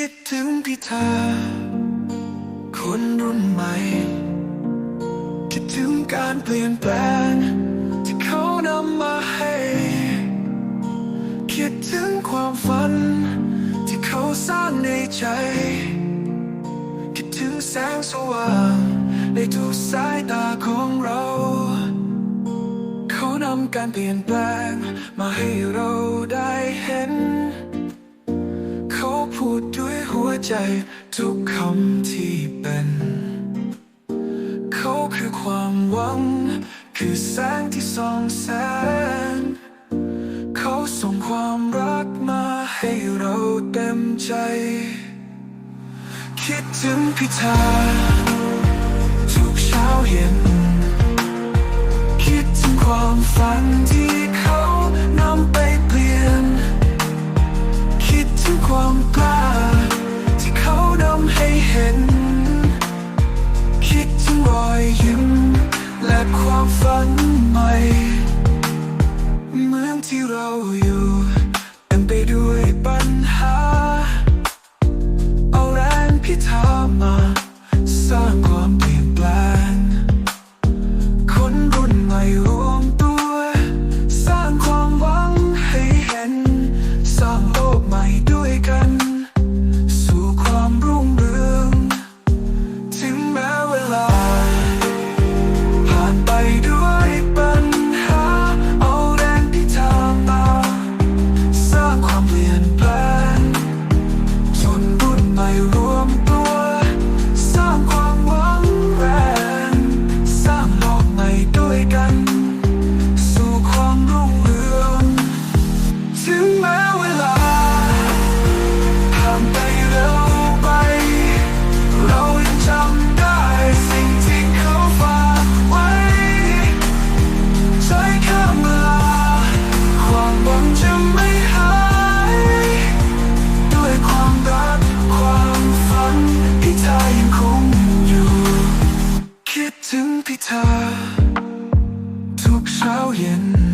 คิดถึงพิธาคนรุ่นใหม่ คิดถึงการเปลี่ยนแปลง ที่เขานำมาให้ คิดถึงความฝัน ที่เขาสร้างในใจ คิดถึงแสงสว่าง ในทุกสายตาของเรา เขานำการเปลี่ยนแปลง มาให้เราได้เห็น เขาพูดด้วย หัวใจทุกคำที่เป็น เขาคือความหวัง คือแสงที่ส่องแสง เขาส่งความรักมาให้เราเต็มใจ คิดถึงพิธาทุกเช้าเย็น คิดถึงความฝันที่ ดความฝันใหม่ เมืองที่เราอยู่เต็มไปด้วยปัญหา จะไม่หายด้วยความรักความฝันพี่เธอยังคงอยู่ คิดถึงพี่เธอทุกเช้าเย็น